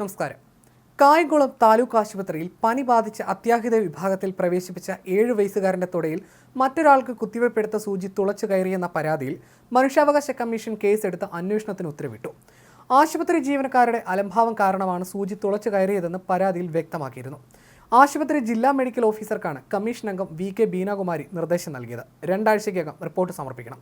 നമസ്കാരം. കായംകുളം താലൂക്ക് ആശുപത്രിയിൽ പനി ബാധിച്ച അത്യാഹിത വിഭാഗത്തിൽ പ്രവേശിപ്പിച്ച ഏഴ് വയസ്സുകാരന്റെ തുടയിൽ മറ്റൊരാൾക്ക് കുത്തിവയ്പ്പെടുത്ത സൂചി തുളച്ചു കയറിയെന്ന പരാതിയിൽ മനുഷ്യാവകാശ കമ്മീഷൻ കേസെടുത്ത് അന്വേഷണത്തിന് ഉത്തരവിട്ടു. ആശുപത്രി ജീവനക്കാരുടെ അലംഭാവം കാരണമാണ് സൂചി തുളച്ചു കയറിയതെന്ന് പരാതിയിൽ വ്യക്തമാക്കിയിരുന്നു. ആശുപത്രി ജില്ലാ മെഡിക്കൽ ഓഫീസർക്കാണ് കമ്മീഷൻ അംഗം വി കെ ബീനാകുമാരി നിർദ്ദേശം നൽകിയത്. രണ്ടാഴ്ചയ്ക്കകം റിപ്പോർട്ട് സമർപ്പിക്കണം.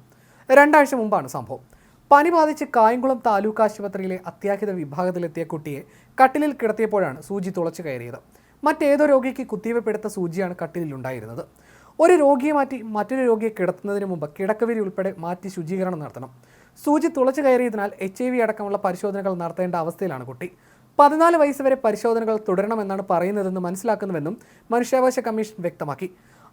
രണ്ടാഴ്ച മുമ്പാണ് സംഭവം. പനി ബാധിച്ച് കായംകുളം താലൂക്ക് ആശുപത്രിയിലെ അത്യാഹിത വിഭാഗത്തിലെത്തിയ കുട്ടിയെ കട്ടിലിൽ കിടത്തിയപ്പോഴാണ് സൂചി തുളച്ചു കയറിയത്. മറ്റേതോ രോഗിക്ക് കുത്തിവെപ്പെടുത്ത സൂചിയാണ് കട്ടിലിൽ ഉണ്ടായിരുന്നത് ഒരു രോഗിയെ മാറ്റി മറ്റൊരു രോഗിയെ കിടത്തുന്നതിന് മുമ്പ് കിടക്കവിരി ഉൾപ്പെടെ മാറ്റി ശുചീകരണം നടത്തണം. സൂചി തുളച്ചു കയറിയതിനാൽ എച്ച് ഐ വി അടക്കമുള്ള പരിശോധനകൾ നടത്തേണ്ട അവസ്ഥയിലാണ് കുട്ടി. പതിനാല് വയസ്സ് വരെ പരിശോധനകൾ തുടരണമെന്നാണ് പറയുന്നതെന്ന് മനസ്സിലാക്കുന്നുവെന്നും മനുഷ്യാവകാശ കമ്മീഷൻ വ്യക്തമാക്കി.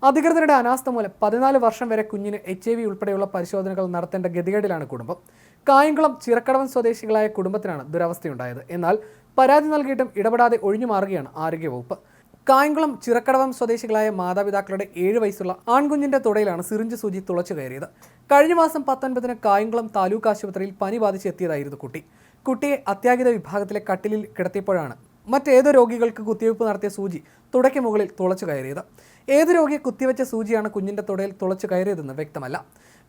അധികൃതരുടെ അനാസ്ഥ മൂലം പതിനാല് വർഷം വരെ കുഞ്ഞിന് എച്ച് ഐ വി ഉൾപ്പെടെയുള്ള പരിശോധനകൾ നടത്തേണ്ട ഗതികേടിലാണ് കുടുംബം. കായംകുളം ചിറക്കടവൻ സ്വദേശികളായ കുടുംബത്തിനാണ് ദുരവസ്ഥയുണ്ടായത്. എന്നാൽ പരാതി നൽകിയിട്ടും ഇടപെടാതെ ഒഴിഞ്ഞു മാറുകയാണ് ആരോഗ്യവകുപ്പ്. കായംകുളം ചിറക്കടവം സ്വദേശികളായ മാതാപിതാക്കളുടെ ഏഴ് വയസ്സുള്ള ആൺകുഞ്ഞിന്റെ തുടയിലാണ് സിറിഞ്ച് സൂചി തുളച്ചു കയറിയത്. കഴിഞ്ഞ മാസം പത്തൊൻപതിന് കായംകുളം താലൂക്ക് ആശുപത്രിയിൽ പനി ബാധിച്ച് എത്തിയതായിരുന്നു കുട്ടി. കുട്ടിയെ അത്യാഹിത വിഭാഗത്തിലെ കട്ടിലിൽ കിടത്തിയപ്പോഴാണ് മറ്റേതോ രോഗികൾക്ക് കുത്തിവയ്പ് നടത്തിയ സൂചി തുടയ്ക്ക് മുകളിൽ തുളച്ചു കയറിയത്. ഏത് രോഗിയെ കുത്തിവെച്ച സൂചിയാണ് കുഞ്ഞിന്റെ തുടയിൽ തുളച്ചു കയറിയതെന്ന് വ്യക്തമല്ല.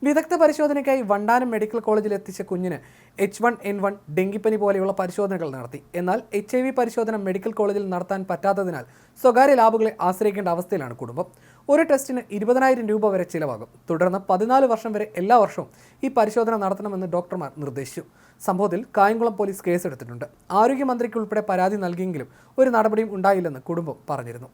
വിദഗ്ധ പരിശോധനയ്ക്കായി വണ്ടാനം മെഡിക്കൽ കോളേജിൽ എത്തിച്ച കുഞ്ഞിന് എച്ച് വൺ എൻ വൺ ഡെങ്കിപ്പനി പോലെയുള്ള പരിശോധനകൾ നടത്തി. എന്നാൽ എച്ച് ഐ വി പരിശോധന മെഡിക്കൽ കോളേജിൽ നടത്താൻ പറ്റാത്തതിനാൽ സ്വകാര്യ ലാബുകളെ ആശ്രയിക്കേണ്ട അവസ്ഥയിലാണ് കുടുംബം. ഒരു ടെസ്റ്റിന് ഇരുപതിനായിരം രൂപ വരെ ചിലവാകും. തുടർന്ന് പതിനാല് വർഷം വരെ എല്ലാ വർഷവും ഈ പരിശോധന നടത്തണമെന്ന് ഡോക്ടർമാർ നിർദ്ദേശിച്ചു. സംഭവത്തിൽ കായംകുളം പോലീസ് കേസെടുത്തിട്ടുണ്ട്. ആരോഗ്യമന്ത്രിക്കുൾപ്പെടെ പരാതി നൽകിയെങ്കിലും ഒരു നടപടിയും ഉണ്ടായില്ലെന്ന് കുടുംബം げるの。